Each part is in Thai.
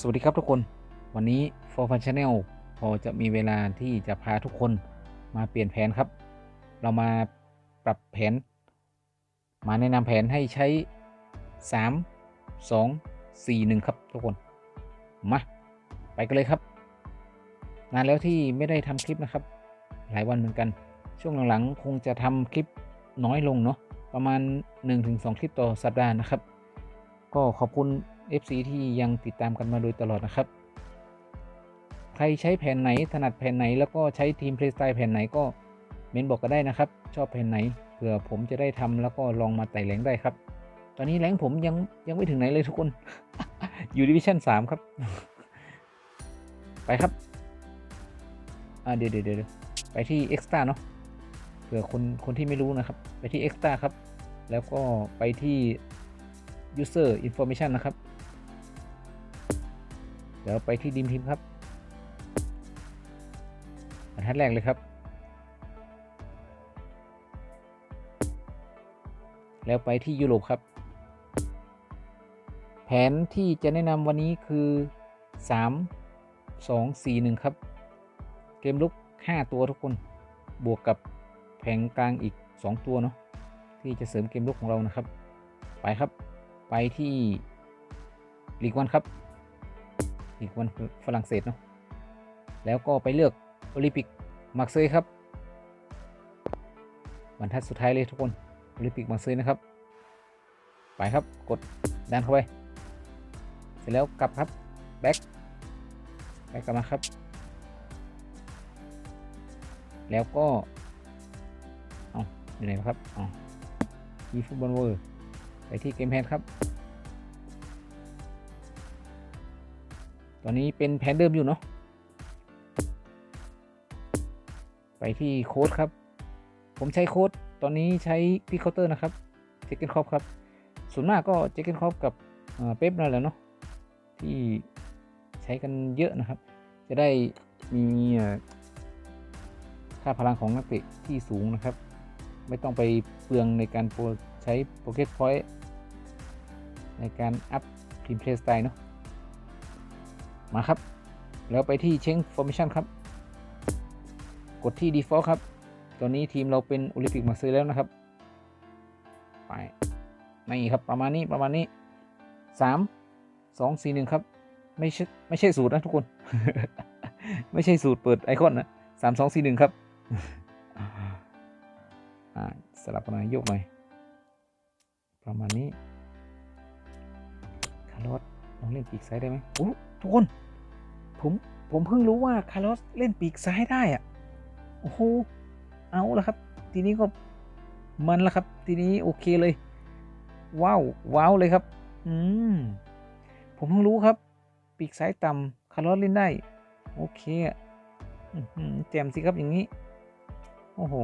สวัสดีครับทุกคน วันนี้ For Fun Channel พอจะมีเวลาที่จะพาทุกคนมาเปลี่ยนแผนครับ เรามาปรับแผน มาแนะนำแผนให้ใช้ 3 2 4 1 ครับทุกคน มา ไปกันเลยครับ นานแล้วที่ไม่ได้ทำคลิปนะครับ หลายวันเหมือนกัน ช่วงหลังๆ คงจะทำคลิปน้อยลงเนาะประมาณ 1-2 คลิปต่อสัปดาห์นะครับ ก็ขอบคุณ FC ที่ยังติดตามกันมาโดยตลอดนะครับ ใครใช้แผนไหนถนัดแผนไหน แล้วก็ใช้ทีมเพลย์สไตล์แผนไหนก็เมนบอกก็ได้นะครับ ชอบแผนไหนเผื่อผมจะได้ทำแล้วก็ลองมาไต่แรงได้ครับ ตอนนี้แรงผมยังยังไม่ถึงไหนเลยทุกคน อยู่ดิวิชั่น3ครับ ไปครับอ่าเดี๋ยวเดี๋ยวเดี๋ยวไปที่เอ็กซ์ตาเนาะเผื่อคนคนที่ไม่รู้นะครับ ไปที่เอ็กซ์ตาครับ แล้วก็ไปที่ user information นะครับ ดี๋ยวไปที่ดีมทีมครับบรรทัดแรกเลยครับ แล้วไปที่ยุโรปครับ แผนที่จะแนะนำวันนี้คือ 3 2 4 1 ครับ เกมลุก 5 ตัวทุกคน บวกกับแผงกลางอีก 2 ตัวเนาะที่จะเสริมเกมลุกของเรานะครับ ไปครับ ไปที่ลีกวันครับ ลีกวันฝรั่งเศสเนาะแล้วก็ไปเลือกโอลิมปิกมาร์เซยครับบรรทัดสุดท้ายเลยทุกคนโอลิมปิกมาร์เซยนะครับ ไปครับกดดันเข้าไปเสร็จแล้วกลับครับแบ็คแบ็คกลับมาครับ แล้วก็เอาอยู่ไหนครับอ๋อยีฟุตบอลเวอร์ไปที่เกมแพนครับ อนนี้เป็นแผนเดิมอยู่เนาะ ไปที่โค้ดครับ ผมใช้โค้ด ตอนนี้ใช้พิคเคาน์เตอร์นะครับ เจคเกนคอปครับ ส่วนมากก็เจคเกนคอปกับเป๊ปนั่นแหละเนาะ ที่ใช้กันเยอะนะครับ จะได้มีค่าพลังของนักเตะที่สูงนะครับ ไม่ต้องไปเปลืองในการโปรใช้โปรเกตพอยต์ในการอัพทีมเพลสไตล์เนาะ มาครับ แล้วไปที่เช็งฟอร์มชันครับ กดที่ default ครับ ตอนนี้ทีมเราเป็นโอลิมปิกมาซื้อแล้วนะครับ ไปนี่ครับประมาณนี้ประมาณนี้3 2 4 1ครับ ไม่ใช่ไม่ใช่สูตรนะทุกคน ไม่ใช่สูตรเปิดไอคอนนะ3 2 4 1ครับอ่าสลับกันหน่อยโยกหน่อย ประมาณนี้คาร์ลอสลองเล่นปีกซ้ายได้ไหมโอ้ ทุกคน ผมผมเพิ่งรู้ว่าคาร์ลอสเล่นปีกซ้ายได้อะโอ้โหเอาละครับ ทีนี้ก็มันละครับ ทีนี้โอเคเลย ว้าวว้าวเลยครับ อืมผมเพิ่งรู้ครับ ปีกซ้ายต่ำคาร์ลอสเล่นได้ โอเคอะแจมสิครับอย่างนี้ โอ้โห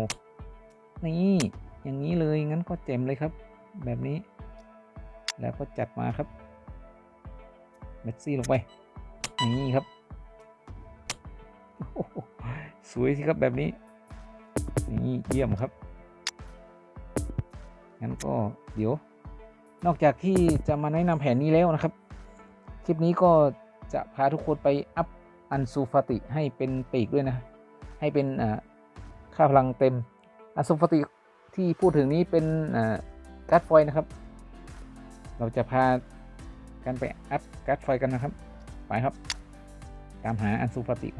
นี่อย่างนี้เลยงั้นก็เจ็มเลยครับ แบบนี้ แล้วก็จัดมาครับเมสซี่ลงไป นี่ครับ สวยสิครับแบบนี้ นี่เยี่ยมครับ งั้นก็เดี๋ยว นอกจากที่จะมาแนะนำแผนนี้แล้วนะครับ คลิปนี้ก็จะพาทุกคนไปอัพอันซูฟาติให้เป็นปีกด้วยนะ ให้เป็นค่าพลังเต็ม อันซูฟาติที่พูดถึงนี้เป็นการ์ดฟอยนะครับ เราจะพากันไปอัพการ์ดฟอยกันนะครับ ไปครับ ตามหาอันซูฟาติ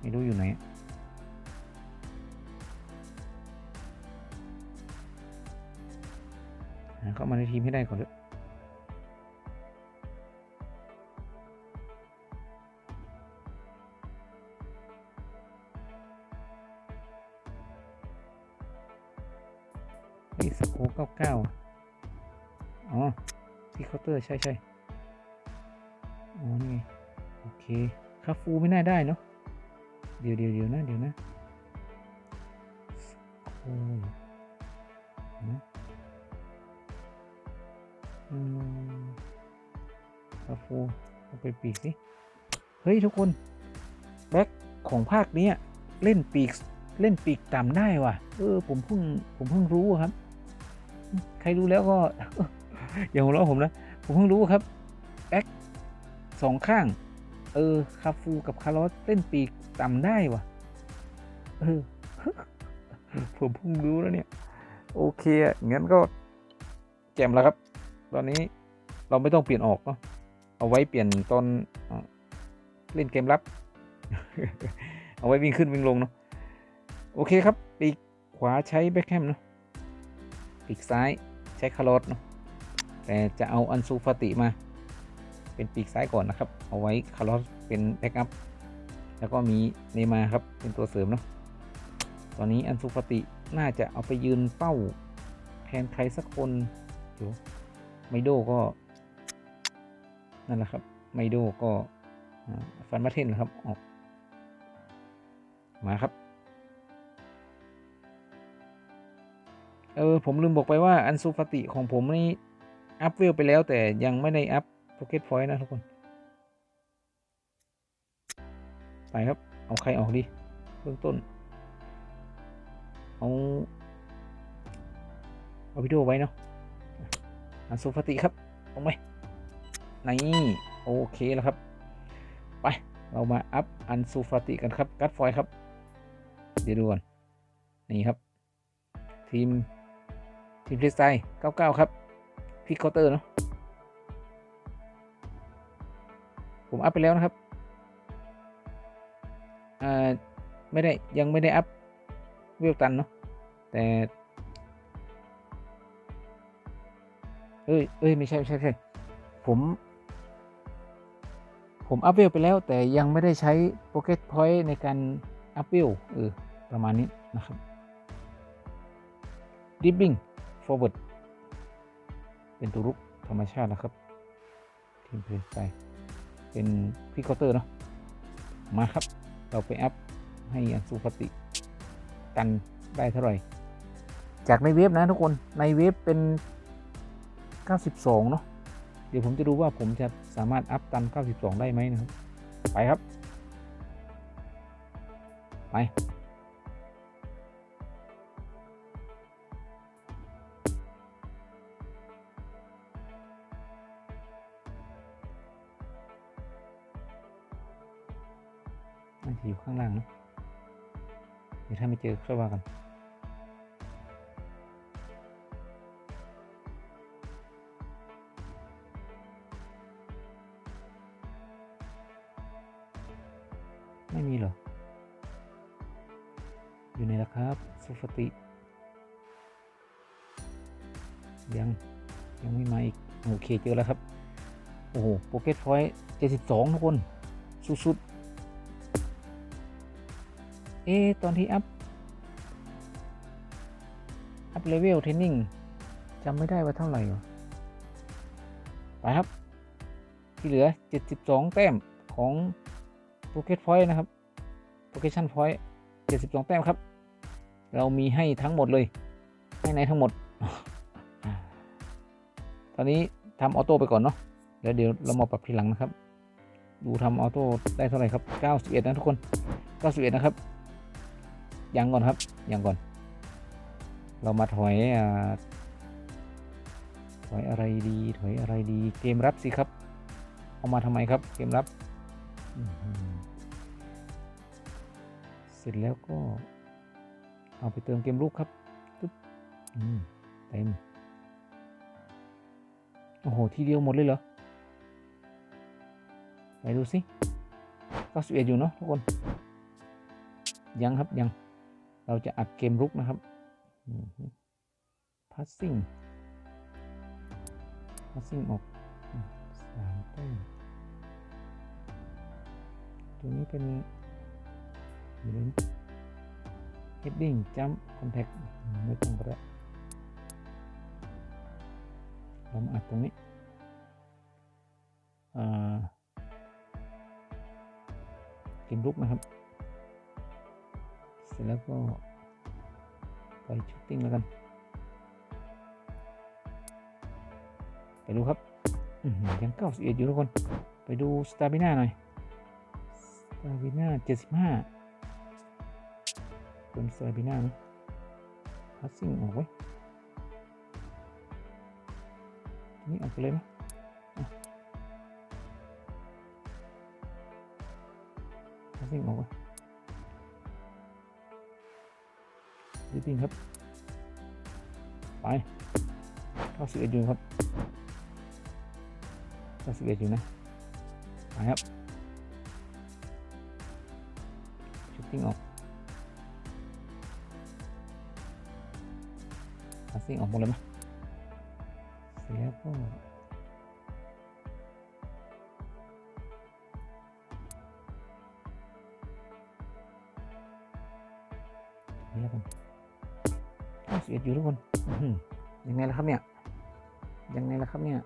ไม่รู้อยู่ไหนหาเข้ามาในทีมให้ได้ก่อนเถอะนี่สโคเก้าเก้าอ๋อที่เคาน์เตอร์ ใช่ใช่ อ๋อนี่ไงโอเคคาฟูไม่น่าได้เนาะเดี๋ยวเดี๋ยวเดี๋ยวนะเดี๋ยวนะโอ้ยนะอืมคาฟูเอาไปปีกสิเฮ้ยทุกคนแบ็คของภาคเนี้ยเล่นปีกเล่นปีกต่ำได้ว่ะ เออผมเพิ่งผมเพิ่งรู้ครับ ใครรู้แล้วก็ อย่าหัวเราะผมนะ ผมเพิ่งรู้ครับ สองข้าง เออ คาฟูกับคาร์ลอสเล่นปีกต่ำได้วะเออผมเพิ่งรู้แล้วเนี่ย โอเคงั้นก็แจ่มแล้วครับ ตอนนี้เราไม่ต้องเปลี่ยนออกเนาะเอาไว้เปลี่ยนตอนเอ่อเล่นเกมรับ เอาไว้วิ่งขึ้นวิ่งลงเนาะโอเคครับ ปีกขวาใช้แบ็คแฮมเนาะปีกซ้ายใช้คาร์ลอสเนาะแต่จะเอาอันซูฟาติมา เป็นปีกซ้ายก่อนนะครับ เอาไว้คาร์ลอสเป็นแบ็กอัพ แล้วก็มีเนมาครับเป็นตัวเสริมเนาะ ตอนนี้อันซูฟติน่าจะเอาไปยืนเป้าแทนใครสักคนเดี๋ยวไมโดก็นั่นแหละครับ ไมโดก็ฟันมาเทนนะครับออกมาครับ เออ ผมลืมบอกไปว่าอันซูฟติของผมนี่ อัพเวลไปแล้วแต่ยังไม่ได้อัพ โ o เก t พอยต์นะทุกคน ไปครับ เอาใครออกดีเบื้องต้น เอาเอาวิดีโอไว้เนาะอันซูฟติครับลงไปนี่โอเคแล้วครับ ไป เรามาอัพอันซูฟาติกันครับ กัดฟอยครับ เดี๋ยวดูก่อน นี่ครับ ทีม ทีมฟรีสไตล์99 ครับ พี่เคาน์เตอร์เนาะ ผมอัพไปแล้วนะครับอ่าไม่ได้ยังไม่ได้อัพเวลตันเนาะแต่เอ้ยเอ้ยไม่ใช่ไม่ใช่ใช่ผม ผมอัพเวลไปแล้ว แต่ยังไม่ได้ใช้โปเก t พอยต์ในการอัพเวลเออประมาณนี้นะครับดิบบิ้ง forward เป็นตัวรุกธรรมชาตินะครับทีมเพลย์ไป เป็นพิกเคาน์เตอร์เนาะมาครับ เราไปอัพให้อันซูฟติกันได้เท่าไหร่ จากในเว็บนะทุกคนในเว็บเป็น 92 เนาะเดี๋ยวผมจะดูว่าผมจะสามารถอัพตัน 92 ได้ไหมนะครับ ไปครับ ไปาจะอยู่ข้างล่างนะเดี๋ยวถ้าไม่เจอค่อยว่ากันไม่มีเหรอ อยู่ไหนล่ะครับสุฟติ ยัง ยังไม่มาอีก โอเค เจอแล้วครับ โอ้โหโปเกตพอยต์72ทุกคน สุดๆ เอะตอนที่อัพ อัพเลเวลเทรนนิ่งจำไม่ได้ว่าเท่าไหร่วะไปครับ ที่เหลือ 72 แต้มของโปเกตพอยต์นะครับโปเกชั่นพอยต์72 แต้มครับ เรามีให้ทั้งหมดเลย ให้ในทั้งหมด ตอนนี้ทำออโต้ไปก่อนเนาะเดี๋ยวเดี๋ยวเรามาปรับทีหลังนะครับ ดูทำออโต้ได้เท่าไหร่ครับ 91 นะทุกคน 91 นะครับ ยังก่อนครับ ยังก่อน เรามาถอยอถอยอะไรดี ถอยอะไรดี เกมรับสิครับ เอามาทำไมครับ เกมรับ เสร็จแล้วก็ เอาไปเติมเกมลูกครับตึ๊บเต็ม โอ้โห ทีเดียวหมดเลยเหรอ ไปดูสิ91อยู่เนาะทุกคน ยังครับยัง เราจะอัดเกมรุกนะครับพัสซิ่งพัสซิ่งออกสามแต้มตัวนี้เป็นอยู่เลย heading jump contact ไม่ต้องก็ได้เรามาอัดตรงนี้เกมรุกนะครับ เสร็จแล้วก็ไปชูตติ้งแล้วกัน ไปดูครับยังเก้าสิบเอ็ดอยู่ทุกคน ไปดูสตาร์บิน่าหน่อยสตาร์บิน่าเจ็ดสิบห้าเป็นสตาร์บิน่านะพัสซิ่งออกไว้นี่ออกไปเลยไหมอะซิ่งออกมา ดิปิ้งครับ ไปเข้าสิบเอ็ดอยู่ครับเข้าสิบเอ็ดอยู่นะ ไปครับชุดติ้งออกพาสซิ่งออกหมดเลยไหมเสร็จแล้วก็ อยู่ทุกคนยังไงล่ะครับเนี่ยยังไงล่ะครับเนี่ย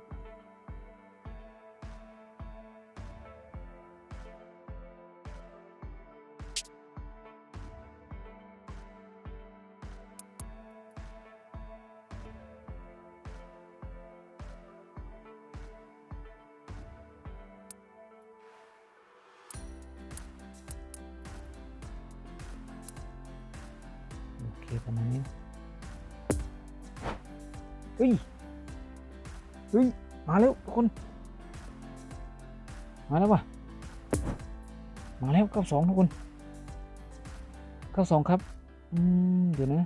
เฮ้ย เฮ้ย มาแล้วทุกคน มาแล้ววะมาแล้วเก้าสองทุกคนเก้าสองครับ อืม เดี๋ยวนะ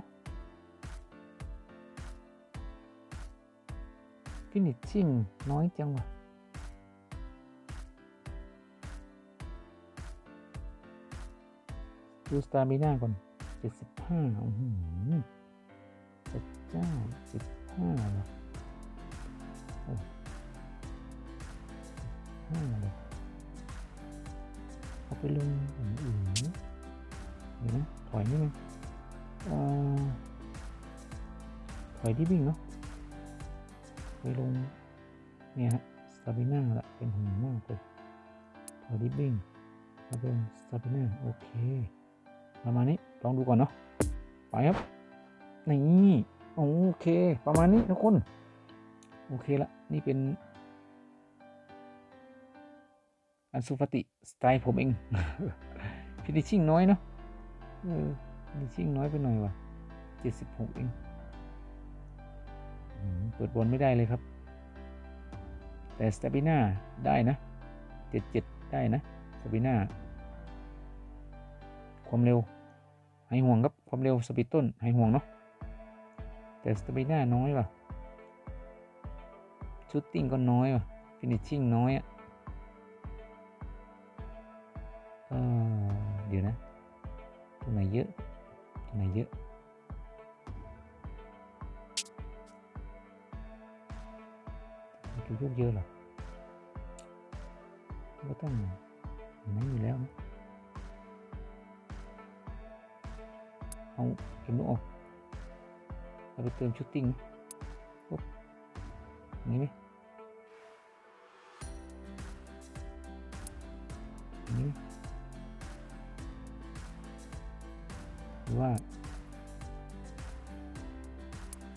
ฟินิชชิ่งน้อยจังวะดูสตาร์มิน่าก่อนเจ็ดสิบห้าอือหือพระเจ้าสิบ ห้าเหรอโอ้ห้าเอาไปลงอย่างอื่นเดี๋ยนะถอยนิดนึงถอยที่วิ่งเนาะไปลงเนี่ยฮะสตาบิน่าละเป็นห่วงมากเลยถอยที่วิ่งมาเป็นสตาบิน่าโอเคประมาณนี้ลองดูก่อนเนาะไปครับนี่ โอเค ประมาณนี้ทุกคน โอเคละ นี่เป็น อันสุฟติ สไตล์ผมเอง ฟินิชชิ่งน้อยเนาะเออฟินิชชิ่งน้อยไปหน่อยว่ะเจ็ดสิบหกเองเปิดบอลไม่ได้เลยครับ แต่สตาบิน่าได้นะเจ็ดเจ็ดได้นะสตาบิน่าความเร็วหายห่วงครับ ความเร็วสปีดต้นหายห่วงเนาะ แต่สตามิน่าน้อยว่ะ ชุดติ้งก็น้อยว่ะ ฟินิชชิ่งน้อยอะ่ ว่า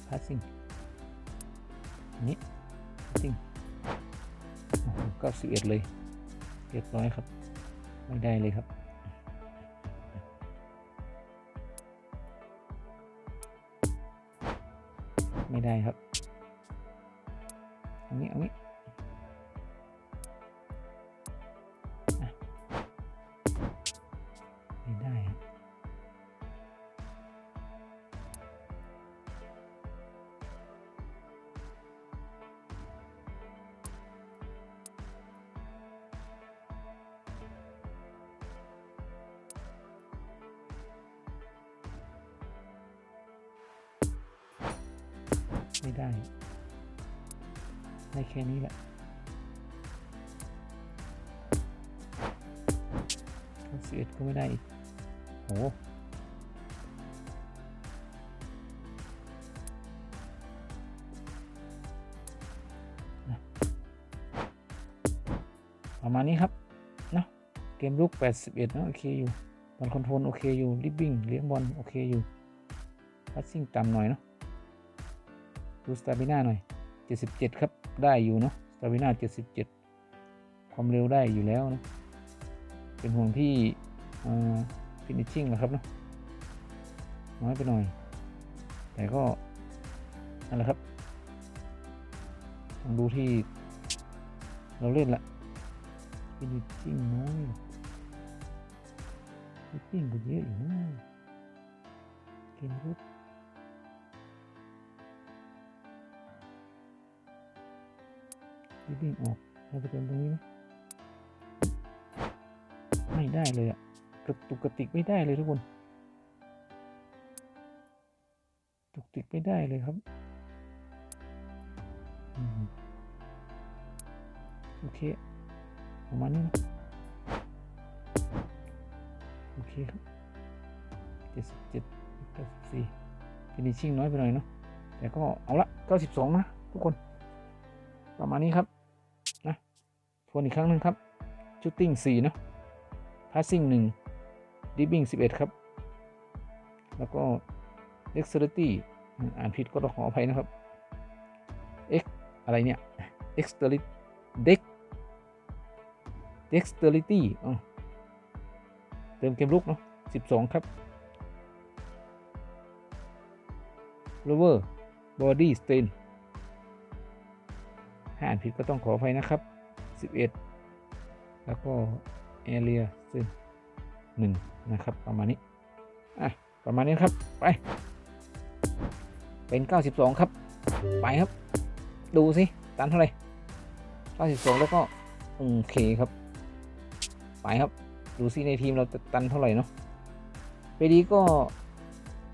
passing อันนี้ passing เก้าสิเอ็ดเลย เรียบร้อยครับ ไม่ได้เลยครับไม่ได้ครับ ไม่ได้ ได้แค่นี้แหละสิบเอ็ดก็ไม่ได้อีกโหประมาณนี้ครับเนาะเกมลุก 81นะโอเคอยู่บอลคอนโทรลโอเคอยู่ริบบิ้งเลี้ยงบอลโอเคอยู่พัสซิ่งต่ำหน่อยเนาะ ดูสตาบิน่าหน่อย 77 ครับ ได้อยู่เนาะสตาบิน่า77 ความเร็วได้อยู่แล้วนะ เป็นห่วงที่ฟินิชชิ่งนะครับเนาะน้อยไปหน่อย แต่ก็นั่นแหละครับลองดูที่เราเล่นละฟินิชชิ่งน้อยปิ้งก็เยอะอยู่นะเกมรุด ดิปิ้งออกเราจะเป็นตรงนี้ไหมไม่ได้เลยอะกระตุกกระติกไม่ได้เลยทุกคนตุกติกไม่ได้เลยครับอืมโอเคประมาณนี้นะโอเคครับเจ็ดสิบเจ็ดเก้าสิบสี่ฟินิชชิ่งน้อยไปหน่อยเนาะแต่ก็เอาละเก้าสิบสองนะทุกคน ประมาณนี้ครับ ทวนอีกครั้งหนึ่งครับชูตติ้งสี่เนาะพาสซิ่งหนึ่งดิบบิ้งสิบเอ็ดครับ แล้วก็ dexterity อ่านผิดก็ต้องขออภัยนะครับ x อะไรเนี่ย dexterity dex dexterity อ๋อเติมเกมลุกเนาะ12 ครับ lower body strain ถ้าอ่านผิดก็ต้องขออภัยนะครับ 11 แล้วก็ area strain 1นะครับ ประมาณนี้อะประมาณนี้ครับ ไป เป็น 92 ครับ ไปครับ ดูสิตันเท่าไหร่92 แล้วก็ โอเคครับ ไปครับ ดูซิในทีมเราจะตันเท่าไหร่เนาะเปดีก็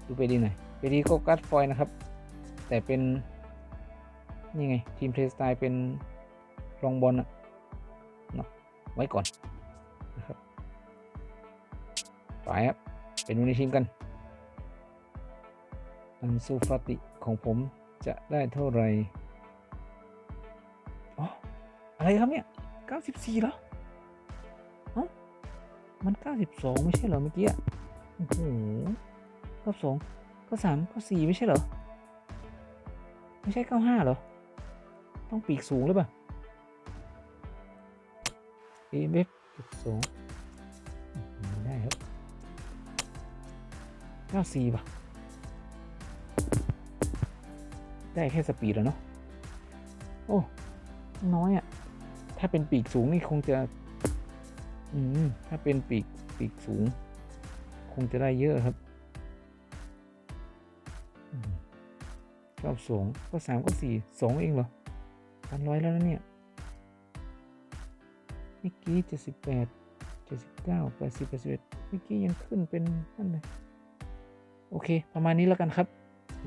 ดูเปดีหน่อยเปดีก็กัดฟอยนะครับ แต่เป็น นี่ไง ทีมเพลย์สไตล์เป็นรองบอลอะ ไว้ก่อนนะครับไปครับเป็นดูในทีมกันอันซูฟาติของผมจะได้เท่าไหร่อ๋ออะไรครับเนี่ย 94แล้วมันเก้าสิบสองไม่ใช่เหรอเมื่อกี้อะโอ้โหเก้าสองเก้าสามเก้าสี่ไม่ใช่เหรอ ไม่ใช่เก้าห้าเหรอ ต้องปีกสูงหรือเปล่า a m f จุดสองได้ครับเก้าสี่ป่ะ ได้แค่สปีดแล้วเนาะ โอ้ น้อยอะ ถ้าเป็นปีกสูงนี่คงจะ อืม ถ้าเป็นปีกปีกสูง คงจะได้เยอะครับรอบสองก็สามก็สี่สองเองเหรอพันร้อยแล้วนะเนี่ย เมื่อกี้เจ็ดสิบแปดเจ็ดสิบเก้าแปดสิบแปดสิบเอ็ดเมื่อกี้ยังขึ้นเป็นนั่นเลยโอเค ประมาณนี้แล้วกันครับ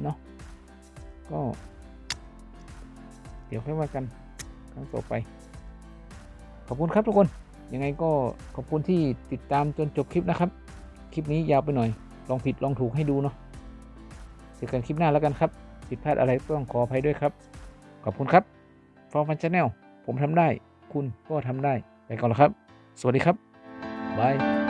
เนาะก็ เดี๋ยวค่อยว่ากันครั้งต่อไป ขอบคุณครับทุกคน ยังไงก็ขอบคุณที่ติดตามจนจบคลิปนะครับ คลิปนี้ยาวไปหน่อย ลองผิดลองถูกให้ดูเนาะเจอกันคลิปหน้าแล้วกันครับ ผิดพลาดอะไรต้องขออภัยด้วยครับ ขอบคุณครับฟอร์ฟันชาแนลผมทำได้ คุณก็ทำได้ ไปก่อนแล้วครับ สวัสดีครับบาย